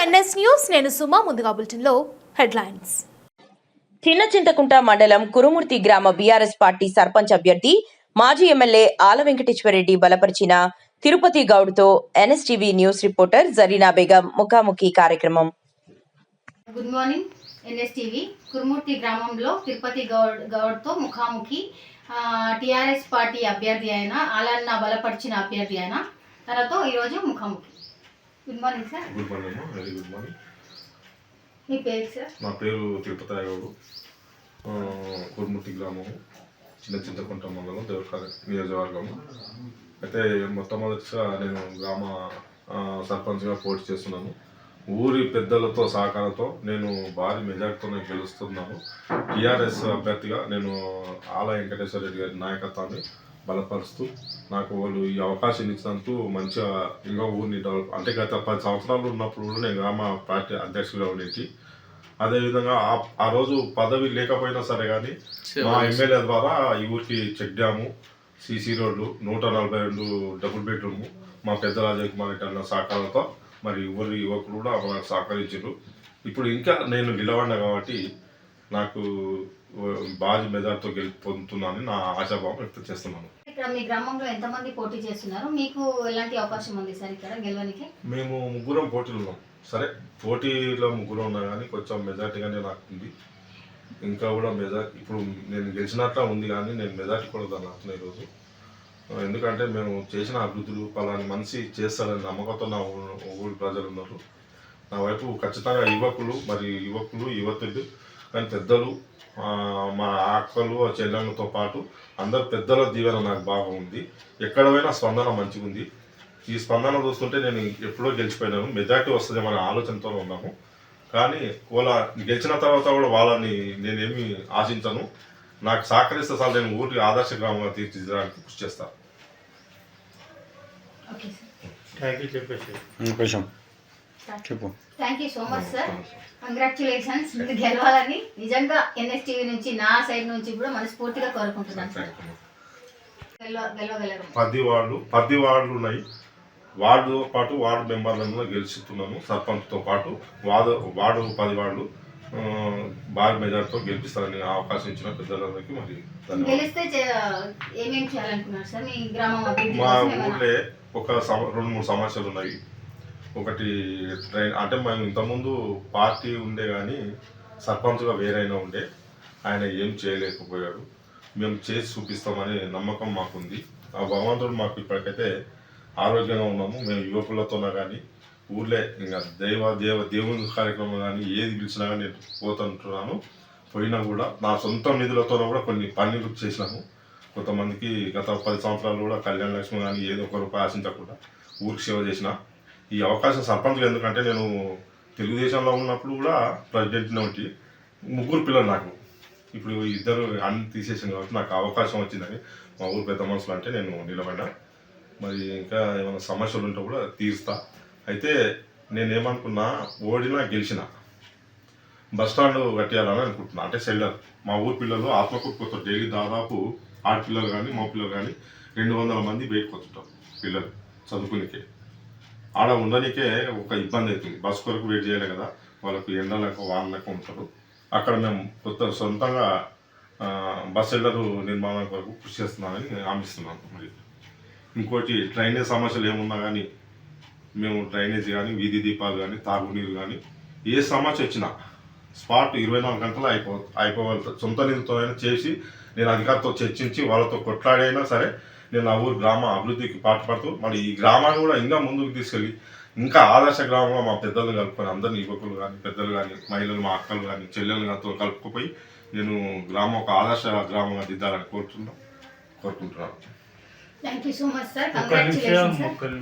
NS news నేను సుమా ముందుగా బులెటిన్లో హెడ్లైన్స్. చిన్న చింతకుంట మండలం కురుమూర్తి గ్రామ బీఆర్ఎస్ పార్టీ సర్పంచ్ అభ్యర్థి మాజీ ఎమ్మెల్యే ఆల వెంకటేశ్వరరెడ్డి బలపరిచిన Tirupati గౌడ్తో NSTV news reporter Zareena Begum ముఖాముఖి కార్యక్రమం. Good morning NSTV. కురుమూర్తి గ్రామంలో తిరుపతి గౌడ్ గౌడ్తో ముఖాముఖి టిఆర్ఎస్ పార్టీ అభ్యర్థి అయిన ఆలన్న బలపరిచిన అభ్యర్థి అయిన తనతో ఈరోజు ముఖాముఖి. Good morning sir good morning అమ్మా వెరీ గుడ్ మార్నింగ్ మీ పేరు సార్ నా పేరు తిరుపతి గౌడు కుర్మూర్తి గ్రామము చిన్న చింతకుంట మండలం దేవరకాల నియోజకవర్గము. అయితే మొట్టమొదటిగా నేను గ్రామ సర్పంచ్గా పోటీ చేస్తున్నాను. ఊరి పెద్దలతో సహకారంతో నేను భారీ మెజార్టీతో నేను గెలుస్తున్నాను. టీఆర్ఎస్ అభ్యర్థిగా నేను ఆల వెంకటేశ్వర రెడ్డి గారి నాయకత్వాన్ని బలపరుస్తూ నాకు వాళ్ళు ఈ అవకాశం ఇచ్చినందుకు మంచిగా ఇంకా ఊరిని డెవలప్ అంటే గత పది సంవత్సరాలు ఉన్నప్పుడు కూడా నేను గ్రామ పార్టీ అధ్యక్షుడిగా ఉండేటి. అదేవిధంగా ఆ- రోజు పదవి లేకపోయినా సరే కానీ మా ఎమ్మెల్యే ద్వారా ఈ ఊరికి చెక్ డ్యాము సీసీ రోడ్లు నూట నలభై రెండు డబుల్ బెడ్రూమ్ మా పెద్ద రాజయ్య కుమార్ రెడ్డి అన్న సహకారంతో మరి ఊరి యువకులు కూడా మనకు సహకరించారు ఇప్పుడు ఇంకా నేను నిలబడినా కాబట్టి నాకు భారీ మెజార్టీతో గెలి పొందుతున్నానని నా ఆశాభావం వ్యక్తం చేస్తున్నాను. ఇక్కడ మీ గ్రామంలో ఎంతమంది పోటీ చేస్తున్నారు? మీకు ఎలాంటి అవకాశం ఉంది సార్ ఇక్కడ గెలవనికి మేము ముగ్గురం పోటీలు ఉన్నాం. సరే పోటీలో ముగ్గురు ఉన్నా కానీ కొంచెం మెజార్టీగానే నాకు ఇంకా కూడా మెజార్టీ ఇప్పుడు నేను గెలిచినట్లా ఉంది కానీ నేను మెజార్టీ కూడా దాన్ని అవుతున్నా ఈరోజు. ఎందుకంటే మేము చేసిన అభివృద్ధులు పలాని మనిషి చేస్తాడని నమ్మకంతో నా ఊరు ప్రజలు ఉన్నారు. నా వైపు ఖచ్చితంగా యువకులు మరి యువకులు యువతులు కానీ పెద్దలు మా అక్కలు ఆ చెల్లెళ్ళతో పాటు అందరు పెద్దల దీవెన నాకు బాగా ఉంది. ఎక్కడ పోయినా స్పందన మంచిగా ఉంది ఈ స్పందన చూస్తుంటే నేను ఎప్పుడో గెలిచిపోయినాను. మెజార్టీ వస్తుందేమో అనే ఆలోచనతో ఉన్నాము. కానీ వాళ్ళ గెలిచిన తర్వాత కూడా వాళ్ళని నేనేమి ఆశించను. నాకు సహకరిస్తే సార్ నేను ఊరికి ఆదర్శ గ్రామంగా తీర్చిదిద్దడానికి కృషి చేస్తాను చెప్పు. Thank you so much sir congratulations మీరు గెలవాలని నిజంగా ఎన్ఎస్టీవీ నుంచి నా సైడ్ నుంచి కూడా మనస్ఫూర్తిగా కోరుకుంటున్నాను సార్ గెలవ గెలవగలరు. పది వార్డు పది వార్డులు ఉన్నాయి. వార్డుతో పాటు వార్డు మెంబర్లను కూడా గెలుస్తున్నాను సర్పంచ్తో పాటు వార్డు వార్డు పది వార్డు ఆ, భారీ మెజార్టీతో గెలిపిస్తారని అవకాశం ఇచ్చిన పెద్దలందరికీ మరి మీ ఊళ్ళే ఒక సమ రెండు మూడు సమస్యలు ఉన్నాయి. ఒకటి ట్రైన్ అంటే మేము ఇంతకుముందు పార్టీ ఉండే కానీ సర్పంచ్గా వేరైనా ఉండే ఆయన ఏం చేయలేకపోయాడు. మేము చేసి చూపిస్తామనే నమ్మకం మాకుంది. ఆ భగవంతుడు మాకు ఇప్పటికైతే ఆరోగ్యంగా ఉన్నాము. మేము యువకులతోనే కానీ ఊర్లే ఇంకా దైవ దేవ దేవుని కార్యక్రమం కానీ ఏది పిలిచినా కానీ నేను పోతుంటున్నాను. పోయినా కూడా నా సొంత నిధులతో కూడా కొన్ని పనులు చేసినాము. కొంతమందికి గత పది సంవత్సరాలు కూడా కళ్యాణ లక్ష్మి కానీ ఏదో ఒక రూపాయి ఆశించకుండా ఊరికి సేవ చేసిన ఈ అవకాశం సర్పంచ్గా ఎందుకంటే నేను తెలుగుదేశంలో ఉన్నప్పుడు కూడా ప్రెసిడెంట్నే ఒకటి ముగ్గురు పిల్లలు నాకు. ఇప్పుడు ఇద్దరు అన్ని తీసేసాను కాబట్టి నాకు అవకాశం వచ్చిందని మా ఊరు పెద్ద మనుషులు అంటే నేను నిలబడినా మరి ఇంకా ఏమైనా సమస్యలు ఉంటే కూడా తీరుస్తా. అయితే నేనేమనుకున్నా ఓడినా గెలిచిన బస్ స్టాండ్ కట్టేయాలని అనుకుంటున్నా. అంటే సెల్లర్. మా ఊరు పిల్లలు ఆత్మకూరుపోతారు డైలీ దాదాపు ఆడపిల్లలు కానీ మా పిల్లలు కానీ రెండు వందల మంది బయటకు వస్తుంటారు పిల్లలు చదువుకునికే. ఆడ ఉండనికే ఒక ఇబ్బంది అవుతుంది. బస్ కొరకు వెయిట్ చేయలే కదా. వాళ్ళకు ఎండలకు వానలకు ఉంటారు. అక్కడ మేము కొత్త సొంతంగా బస్ షెల్టర్ నిర్మాణం కొరకు కృషి చేస్తున్నామని హామీస్తున్నాను మరి. ఇంకోటి డ్రైనేజ్ సమస్యలు ఏమున్నా కానీ మేము డ్రైనేజ్ కానీ వీధి దీపాలు కానీ తాగునీరు కానీ ఏ సమస్య వచ్చినా స్పాట్ ఇరవై నాలుగు గంటలు అయిపో అయిపోవాలి. సొంత నిధులతో అయినా చేసి నేను అధికారితో చర్చించి వాళ్ళతో కొట్లాడైనా సరే నేను ఆ ఊరు గ్రామ అభివృద్ధికి పాటుపడుతూ మరి ఈ గ్రామాన్ని కూడా ఇంకా ముందుకు తీసుకెళ్ళి ఇంకా ఆదర్శ గ్రామంగా మా పెద్దలు కలుపుకొని అందరిని యువకులు కానీ పెద్దలు కానీ మహిళలు మా అక్కలు కానీ చెల్లెలు గారితో కలుపుకుపోయి నేను గ్రామం ఒక ఆదర్శ గ్రామంగా దిద్దాలని కోరుతున్నాను కోరుకుంటున్నాను.